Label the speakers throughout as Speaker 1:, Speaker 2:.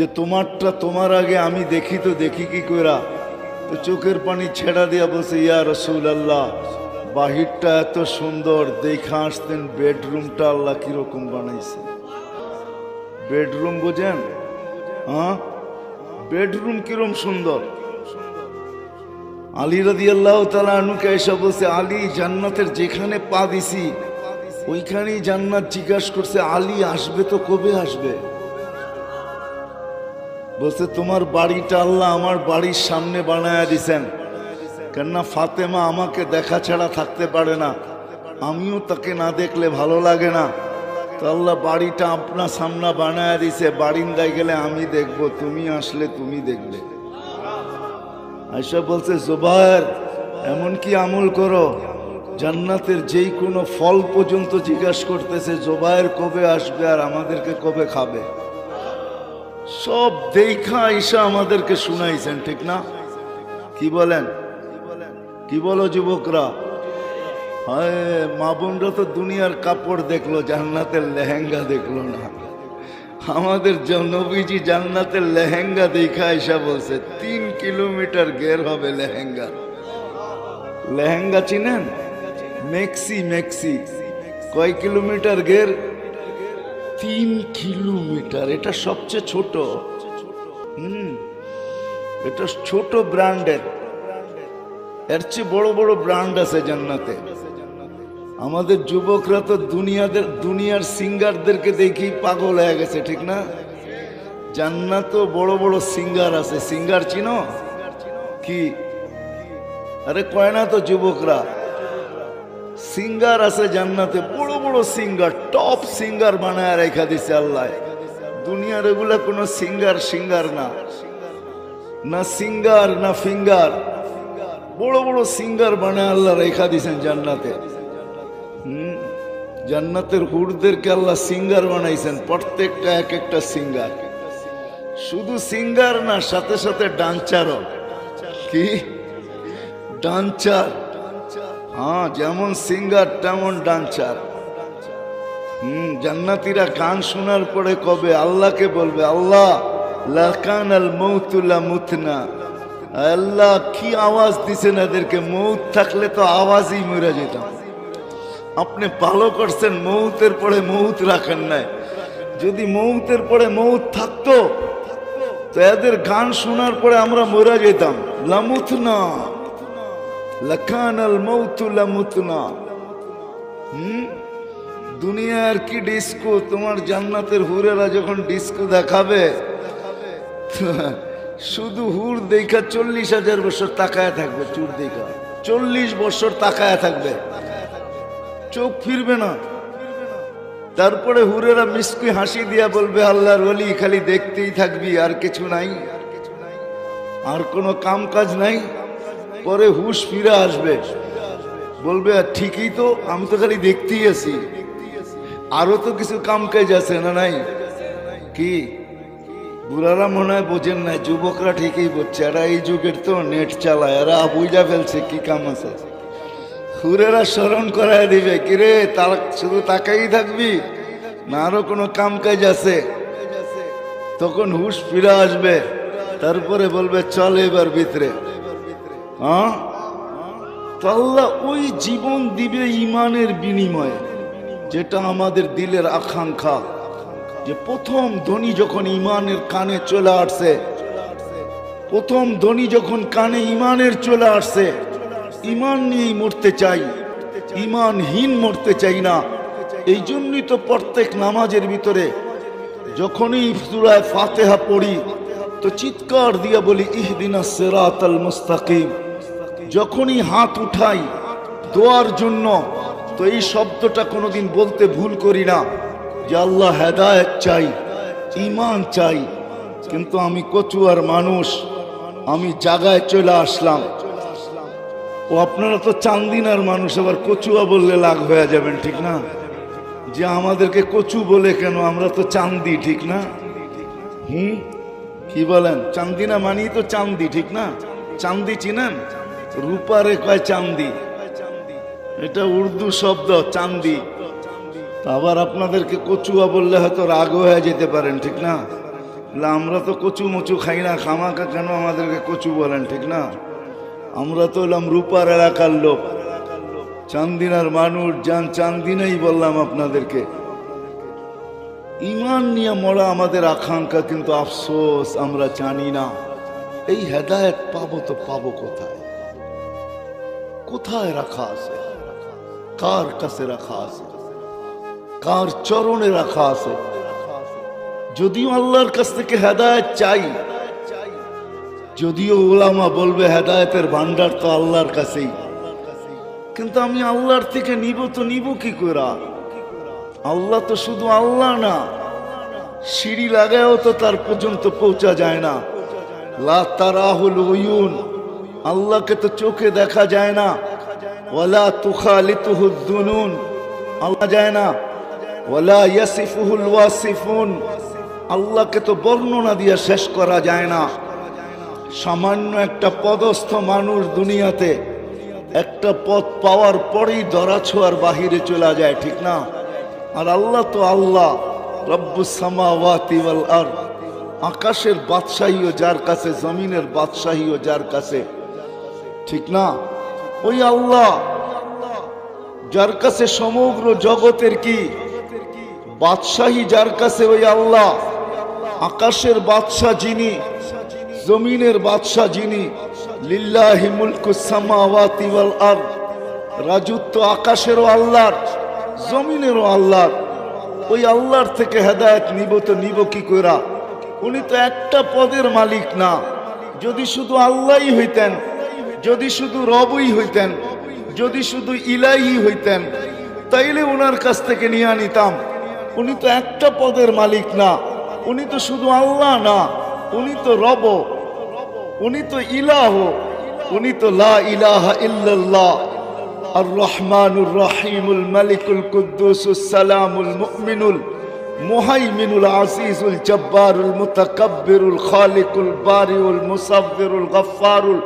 Speaker 1: যে তোমারটা তোমার আগে আমি দেখি তো দেখি কি কইরা। তো চোখের পানি ছেড়া দিয়া বসে ইয়া রসুল আল্লাহ বাহিরটা এত সুন্দর, দেখা আসতেন বেডরুমটা আল্লাহ কীরকম বানাইছে। বেডরুম বোঝেন? হ্যাঁ? বেডরুম কিরম সুন্দর। আলী রাদি আল্লাহ তালুকে এসে বলছে, আলী, জান্নাতের যেখানে পা দিছি, ওইখানেই জান্নাত জিজ্ঞাসা করছে, আলী, আসবে তো কবে আসবে? বলছে, তোমার বাড়িটা আল্লাহ আমার বাড়ির সামনে বানায়া দিছেন। কেননা ফাতেমা আমাকে দেখা ছাড়া থাকতে পারে না। আমিও তাকে না দেখলে ভালো লাগে না। তো আল্লাহ বাড়িটা আপনার সামনে বানায়া দিছে। বারিন্দায় গেলে আমি দেখব, তুমি আসলে তুমি দেখবে। আয়সা বলছে, জোবায়ের, এমন কি আমল করো? জান্নাতের যেই কোনো ফল পর্যন্ত জিজ্ঞাসা করতেছে, জোবায়ের কবে আসবে আর আমাদেরকে কবে খাবে? সব দেখা আইসা আমাদেরকে শুনাইছেন, ঠিক না? কি বলেন? কি বলো যুবকরা? হায়, মা বোনরা তো দুনিয়ার কাপড় দেখল, জান্নাতের লেহেঙ্গা দেখল না। আমাদের জ- নবীজি জান্নাতের লেহেঙ্গা দেখা এসা বলছে, তিন কিলোমিটার গের হবে লেহেঙ্গা। লেহেঙ্গা চিনেন? Maxi maxi. কয় কিলোমিটার গের? তিন কিলোমিটার। এটা সবচেয়ে ছোট। হুম। এটা ছোট ব্র্যান্ডের। এর চেয়ে বড় বড় ব্র্যান্ড আছে জান্নাতে। আমাদের যুবকরা তো দুনিয়াদের, দুনিয়ার সিঙ্গারদেরকে দেখি পাগল হয়ে গেছে, ঠিক না? জান্নাত বড় বড় সিঙ্গার আছে। সিঙ্গার চিনো? কি? আরে কয় না তো যুবকরা? সিঙ্গার আছে জান্নাতে, বড় বড় সিঙ্গার টপ সিঙ্গার বানায় রেখা দিছে আল্লাহ। দুনিয়ার এগুলা কোনো সিঙ্গার সিঙ্গার না। না সিঙ্গার না ফিঙ্গার বড় বড় সিঙ্গার বানায় আল্লাহ রেখা দিছেন জান্নাতে। হুম, জান্নাতের হুড়দেরকে আল্লাহ সিঙ্গার বানাইছেন, প্রত্যেকটা এক একটা সিঙ্গার শুধু সিঙ্গার না, সাথে সাথে ডান্সারও কি? ডান্সার হ্যাঁ যেমন সিঙ্গার তেমন ডান্সার হুম, জান্নাতিরা গান শোনার পরে কবে? আল্লাহকে বলবে, আল্লাহ লাকান আল মৌতুল্লা মুতনা আল্লাহ কি আওয়াজ দিছেন এদেরকে? মৌত থাকলে তো আওয়াজই মরে যেতাম। আপনি ভালো করছেন, মৌতের পরে মৌত রাখেন নাই। যদি মৌতের পরে মৌত থাকতো, তো এদের গান শোনার পরে আমরা মরে যেতাম। লামুত না লখান আল মৌতু লামুত না হুম? দুনিয়ার কি ডিস্কো? তোমার জান্নাতের হুরেরা যখন ডিস্কো দেখাবে, শুধু হুর দেখা চল্লিশ হাজার বছর তাকায় থাকবে, চুর দেখা। চল্লিশ বছর তাকায় থাকবে। চোখ ফিরবে না। তারপরে হুরেরা মিসকি হাসি দিয়া বলবে, আল্লাহর ওলি, খালি দেখতেই থাকবি, আর কিছু নাই। আর কোনো কাম কাজ নাই। পরে হুশ ফিরে আসবে। বলবে "আর ঠিকই তো, আমি তো খালি দেখতেই আছি। আরও তো কিছু কাম কাজ আছে না নাই? কি? বুড়ারা মনে হয় বোঝেন না, যুবকরা ঠিকই বুঝছে এরা এই যুগের তো নেট চালায়, এরা বুঝা ফেলছে কি কাম আছে। হুরেরা স্মরণ করায় দিবে, কিরে, তার শুধু তাকাই থাকবি, না আরও কোনো কাম কাজ আছে? তখন হুশ ফিরে আসবে, তারপরে বলবে, চল এবার ভিতরে। হ্যাঁ? তো আল্লাহ ওই জীবন দিবে ইমানের বিনিময়ে, যেটা আমাদের দিলের আকাঙ্ক্ষা। যে প্রথম ধ্বনি যখন ইমানের কানে চলে আসছে, প্রথম ধ্বনি যখন কানে ইমানের চলে আসছে, ইমান নিয়েই মরতে চাই, ইমানহীন মরতে চাই না। এই জন্যই তো প্রত্যেক নামাজের ভিতরে যখনই ফাতেহা পড়ি, তো চিৎকার দিয়া বলি, ইহদিনা সেরাত আল মুস্তাকিম। যখনই হাত উঠাই দোয়ার জন্য, তো এই শব্দটা কোনোদিন বলতে ভুল করি না যে আল্লাহ হেদায়ত চাই ইমান চাই। কিন্তু আমি কচুয়ার মানুষ, আমি জাগায় চলে আসলাম। ও আপনারা তো চান্দিনার মানুষ, আবার কচুয়া বললে লাগ হয়ে যাবেন, ঠিক না? যে আমাদেরকে কচু বলে কেন, আমরা তো চান্দি, ঠিক না? হুম? কি বলেন? চান্দিনা মানি তো চান্দি, ঠিক না? চান্দি চিনেন? রূপারে কয় চান্দি? এটা উর্দু শব্দ, চান্দি। আবার আপনাদেরকে কচুয়া বললে হয়তো রাগ হয়ে যেতে পারেন, ঠিক না? আমরা তো কচু মুচু খাই না খামাকা কেন আমাদেরকে কচু বলেন, ঠিক না? আমরা তো হলাম রূপার এলাকার লোক। চান্দিনার মানুষ, যান চান্দিনাই বললাম আপনাদেরকে। ইমান নিয়ে মরা আমাদের আকাঙ্ক্ষা কিন্তু আফসোস, আমরা জানি না। এই হেদায়েত পাবো তো পাবো কোথায়? কোথায় রাখা আছে? কার কাছে রাখা আছে? কার চরণে রাখা আছে? যদিও আল্লাহর কাছ থেকে হেদায়েত চাই, যদিও ওলামা বলবে হেদায়েতের ভান্ডার তো আল্লাহর কাছেই। কিন্তু আমি আল্লাহর থেকে নিব তো নিব কি করে? আল্লাহ তো শুধু আল্লাহ না, সিঁড়ি লাগায়ও তো তার পর্যন্ত পৌঁছা যায় না। লা তারাহুল উয়ুন আল্লাহকে তো চোখে দেখা যায় না। ওয়ালা তুখালিতুহুদ দুনুন, আল্লাহ যায় না। ওয়ালা ইয়াসিফুহুল ওয়াসিফুন, আল্লাহকে তো বর্ণনা দিয়ে শেষ করা যায় না। সামান্য একটা পদস্থ মানুষ দুনিয়াতে, একটা পথ পাওয়ার পরেই ধরা ছোঁয়ার বাহিরে চলে যায়, ঠিক না? আর আল্লাহ তো আল্লাহ, রব্বুস সামাওয়াতি ওয়াল আরদ। আকাশের বাদশাহীও যার কাছে, জমিনের বাদশাহীও যার কাছে ঠিক না? ওই আল্লাহ, যার কাছে সমগ্র জগতের কি? বাদশাহী যার কাছে ওই আল্লাহ, আকাশের বাদশাহ যিনি, জমিনের বাদশাহ যিনি, লিল্লাহি মুলকু সামাওয়াতি ওয়াল আরদ, রাজত্ব আকাশেরও আল্লাহর, জমিনেরও আল্লাহর। ওই আল্লাহর থেকে হেদায়েত নিব তো নিব কি কইরা? উনি তো একটা পদের মালিক না। যদি শুধু আল্লাহই হইতেন যদি শুধু রবই হইতেন, যদি শুধু ইলাহি হইতেন, তাইলে ওনার কাছ থেকে নিয়ে নিতাম উনি তো একটা পদের মালিক না, উনি তো শুধু আল্লাহ না, উনি তো রব, উনি তো ইলাহ, উনি তো লা ইলাহা ইল্লাল্লাহ। আর রহমানুর রহিমুল মালিকুল কুদ্দুসুস সালামুল মুমিনুল মুহাইমিনুল আজিজুল জব্বারুল মুতাকাব্বিরুল খালিকুল বারিউল মুসাব্বিরুল গফফারুল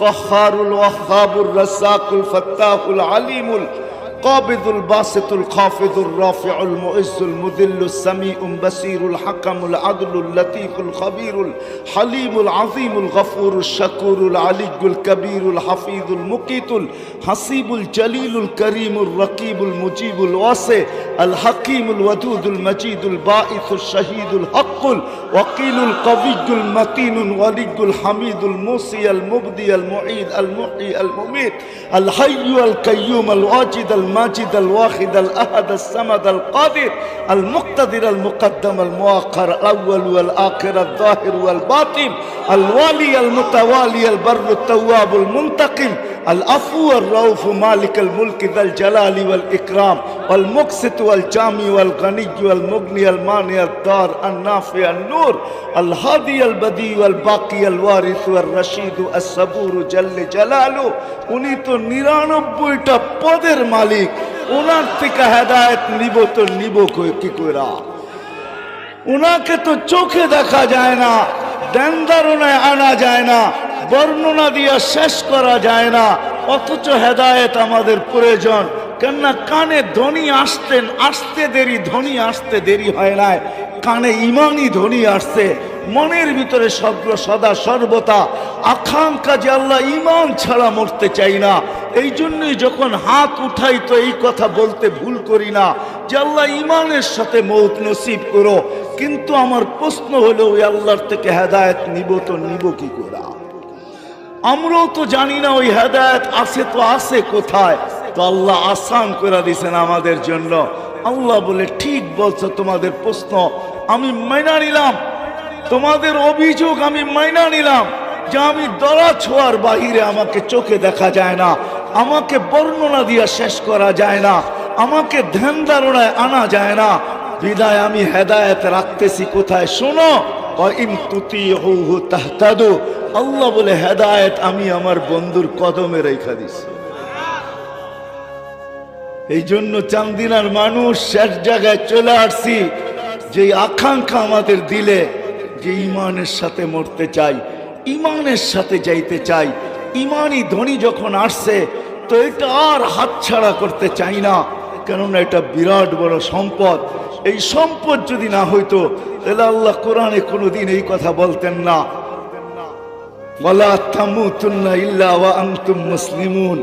Speaker 1: القهار الوهاب الرزاق الفتاح العليم القابض الباسط الخافض الرافع المعز المذل السميع البصير الحكم العدل اللطيف الخبير الحليم العظيم الغفور الشكور العلي الكبير الحفيظ المقيت الحسيب الجليل الكريم الرقيب المجيب الواسع الحكيم الودود المجيد الباعث الشهيد الحق الوكيل القوي المتين الولي الحميد الموصي المبدي المعيد المحيي المميت الحي القيوم الواجد الماجد الواحد الأحد الصمد القادر المقتدر المقدم المؤخر الأول والآخر الظاهر والباطن الوالي المتوالي البر التواب المنتقم العفو الرؤوف مالك الملك ذا الجلال والإكرام والمقسط والجامي والغني والمغني المانع الدار النافع النور الهادي البديع والباقي الوارث والرشيد الصبور جل جلاله উনি তো নিরানব্বইটা পদের মালিক ওনার থেকে হেদায়ত নিব তো নিব কই- কি কইরা ওনাকে তো চোখে দেখা যায় না দেনদারণায় আনা যায় না, বর্ণনা দিয়ে শেষ করা যায় না। অথচ হেদায়েত আমাদের প্রয়োজন। কেননা কানে ধ্বনি আসতেন আসতে দেরি, ধ্বনি আসতে দেরি হয় নাই। কানে ইমানই ধ্বনি আসছে। মনের ভিতরে সর্ব সদা সর্বতা আকাঙ্ক্ষা যে আল্লাহ ইমান ছাড়া মরতে চাই না। এই জন্যই যখন হাত উঠাই তো এই কথা বলতে ভুল করি না। যে আল্লাহ ইমানের সাথে মৌত নসিব করো। কিন্তু আমার প্রশ্ন হলো, ওই আল্লাহর থেকে হেদায়ত নিব তো নিব কি করে? আমরাও তো জানি না ওই হেদায়ত আছে তো আছে কোথায়। তো আল্লাহ আসান করে দিয়েছেন আমাদের জন্য। আল্লাহ বলে, ঠিক বলছো, তোমাদের প্রশ্ন আমি মাইনা নিলাম। তোমাদের অভিযোগ আমি মাইনা নিলাম যে আমি দরা ছোঁয়ার বাহিরে আমাকে চোখে দেখা যায় না, আমাকে বর্ণনা দিয়ে শেষ করা যায় না, আমাকে ধ্যান ধারণায় আনা যায় না বিদায় আমি হেদায়েত রাখতেছি কোথায়? শোনো আল্লাহ বলে, হেদায়েত আমি আমার বন্ধুর কদমে রেখা দিছি। এই জন্য চান্দিনার মানুষ শেষ জায়গায় চলে আসছি। যে আকাঙ্ক্ষা আমাদের দিলে, যে ইমানের সাথে মরতে চাই, ইমানের সাথে যাইতে চাই, ইমানই ধনী যখন আসছে, তো এটা আর হাতছাড়া করতে চাই না। কেননা এটা বিরাট বড় সম্পদ। এই সম্পদ যদি না হইতো, তাহলে আল্লাহ কোরআনে কোনোদিন এই কথা বলতেন না। বলা, তামুতুন্না ইল্লা ওয়া মুসলিমুন।